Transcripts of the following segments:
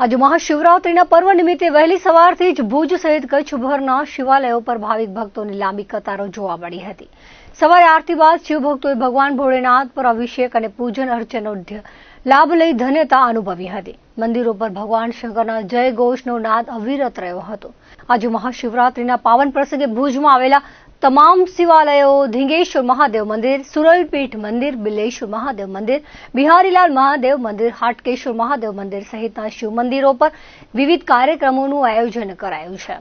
આજે મહાશિવરાત્રીના પર્વ નિમિત્તે વહેલી સવારથી જ ભુજ સહિત કચ્છભરના શિવાલયો પર ભાવિક ભક્તોની લાંબી કતારો જોવા મળી હતી. સવારે આરતી બાદ શિવભક્તોએ ભગવાન ભોળેનાથ પર અભિષેક અને પૂજન અર્ચનનો લાભ લઈ ધન્યતા અનુભવી હતી. મંદિરો પર ભગવાન શંકરના જય ઘોષનો નાદ અવિરત રહ્યો હતો. આજે મહાશિવરાત્રીના પાવન પ્રસંગે ભુજમાં આવેલા તમામ શિવાલયો, ધીંગેશ્વર મહાદેવ મંદિર, સુરલપીઠ મંદિર, બિલેશ્વર મહાદેવ મંદિર, બિહારીલાલ મહાદેવ મંદિર, હાટકેશ્વર મહાદેવ મંદિર સહિતના શિવ મંદિરો પર વિવિધ કાર્યક્રમોનું આયોજન કરાયું છે.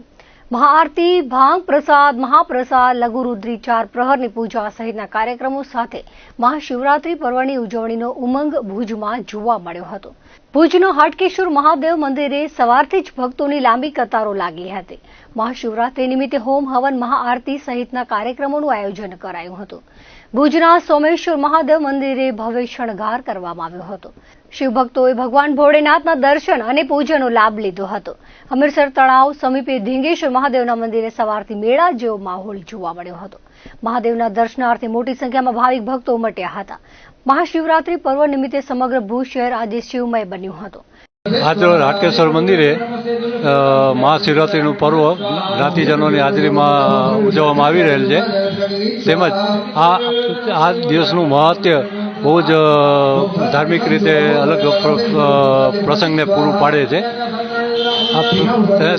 મહાઆરતી, ભાંગ પ્રસાદ, મહાપ્રસાદ લઘુરુદ્રી ચાર પ્રહરની પૂજા સહિતના કાર્યક્રમો સાથે મહાશિવરાત્રી પર્વની ઉજવણીનો ઉમંગ ભુજમાં જોવા મળ્યો હતો. ભુજનો હાટકેશ્વર મહાદેવ મંદિરે સવારથી જ ભક્તોની લાંબી કતારો લાગી હતી. મહાશિવરાત્રી નિમિત્તે હોમ હવન, મહાઆરતી સહિતના કાર્યક્રમોનું આયોજન કરાયું હતું. ભુજના સોમેશ્વર મહાદેવ મંદિરે ભવ્ય શણગાર કરવામાં આવ્યો હતો. શિવભક્તોએ ભગવાન ભોળેનાથના દર્શન અને પૂજનનો લાભ લીધો હતો. હમીરસર તળાવ સમીપે ધીંગેશ્વર મહાદેવના મંદિરે સવારથી મેળા જેવો માહોલ જોવા મળ્યો હતો. મહાદેવના દર્શનાર્થે મોટી સંખ્યામાં ભાવિક ભક્તો ઉમટ્યા હતા. મહાશિવરાત્રી પર્વ નિમિત્તે સમગ્ર ભુજ શહેર આજે શિવમય બન્યું હતું. આજે હાટકેશ્વર મંદિરે મહાશિવરાત્રિનું પર્વ જ્ઞાતિજનોની હાજરીમાં ઉજવવામાં આવી રહેલ છે. તેમજ આ આ દિવસનું મહત્વ બહુ જ ધાર્મિક રીતે અલગ પ્રસંગને પૂરું પાડે છે.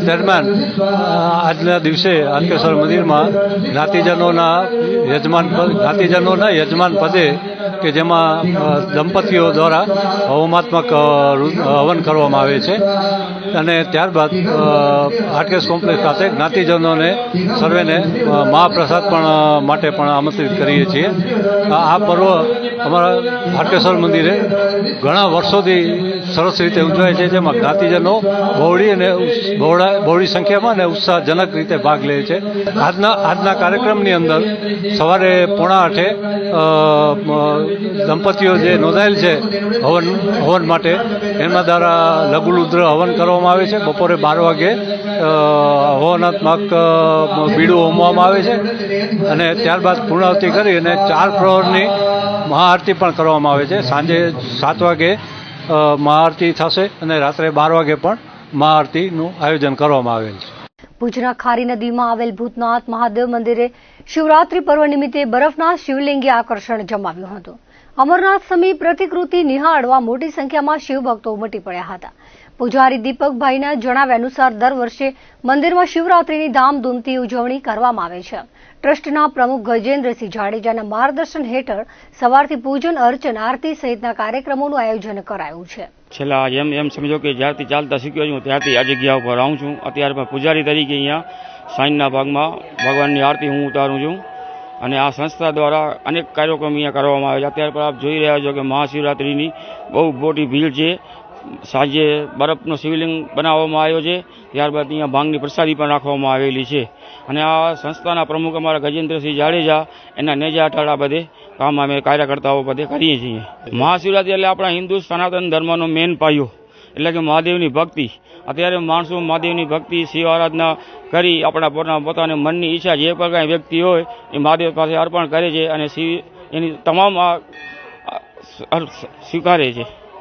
દરમિયાન આજના દિવસે હાટકેશ્વર મંદિરમાં જ્ઞાતિજનોના યજમાન જ્ઞાતિજનોના યજમાન પદે કે જેમાં દંપતીઓ દ્વારા હવમાત્મક હવન કરવામાં આવે છે. અને ત્યારબાદ હાટકેશ કોમ્પ્લેક્સ ખાતે જ્ઞાતિજનોને, સર્વેને મહાપ્રસાદ પણ માટે પણ આમંત્રિત કરીએ છીએ. આ પર્વ અમારા હાટકેશ્વર મંદિરે ઘણા વર્ષોથી સરસ રીતે ઉજવાય છે, જેમાં જ્ઞાતિજનો બહોળી અને બહોળા, બહોળી સંખ્યામાં અને ઉત્સાહજનક રીતે ભાગ લે છે. આજના આજના કાર્યક્રમની અંદર સવારે પોણા આઠે દંપતીઓ જે નોંધાયેલ છે હવન હવન માટે એમના દ્વારા લઘુરુદ્ર હવન કરવામાં આવે છે. બપોરે બાર વાગે હવનાત્મક બીડું હોમવામાં આવે છે અને ત્યારબાદ પૂર્ણાવતિ કરી અને ચાર પ્રહરની મહાઆરતી પણ કરવામાં આવે છે. સાંજે સાત વાગે મહાઆરતી થશે અને રાત્રે બાર વાગે પણ મહાઆરતીનું આયોજન કરવામાં આવેલ છે. ભુજના ખારી નદીમાં આવેલ ભૂતનાથ મહાદેવ મંદિરે શિવરાત્રી પર્વ નિમિત્તે બરફના શિવલિંગે આકર્ષણ જમાવ્યું હતું. અમરનાથ સમી પ્રતિકૃતિ નિહાળવા મોટી સંખ્યામાં શિવભક્તો ઉમટી પડ્યા હતા. પૂજારી દીપકભાઈના જણાવ્યા અનુસાર દર વર્ષે મંદિરમાં શિવરાત્રીની ધામધૂમથી ઉજવણી કરવામાં આવે છે. ટ્રસ્ટના પ્રમુખ ગજેન્દ્રસિંહ જાડેજાના માર્ગદર્શન હેઠળ સવારથી પૂજન, અર્ચન, આરતી સહિતના કાર્યક્રમોનું આયોજન કરાયું છે. છેલ્લા એમ એમ સમજો કે જ્યારથી ચાલતા શીખ્યો છું, ત્યારથી આ જગ્યા ઉપર આવું છું. અત્યારે પૂજારી તરીકે અહીંયા સાંજના ભાગમાં ભગવાનની આરતી હું ઉતારું છું. અને આ સંસ્થા દ્વારા અનેક કાર્યક્રમ અહીંયા કરવામાં આવે છે. અત્યારે પણ આપ જોઈ રહ્યા છો કે મહાશિવરાત્રિની બહુ મોટી ભીડ છે. સાંજે બરફનો શિવલિંગ બનાવવામાં આવ્યો છે. ત્યારબાદ અહીંયા ભાંગની પ્રસાદી પણ રાખવામાં આવેલી છે. અને આ સંસ્થાના પ્રમુખ અમારા ગજેન્દ્રસિંહ જાડેજા, એના નેજા અઠાડા બધે કામ અમે કાર્યકર્તાઓ બધે કરીએ છીએ. મહાશિવરાત્રિ એટલે આપણા હિન્દુ સનાતન ધર્મનો મેન પાયો. એટલે કે મહાદેવની ભક્તિ. અત્યારે માણસો મહાદેવની ભક્તિ, શિવ આરાધના કરી આપણા પોતાના પોતાની મનની ઈચ્છા જે પણ કાંઈ વ્યક્તિ હોય, એ મહાદેવ પાસે અર્પણ કરે છે અને શિવ એની તમામ સ્વીકારે છે.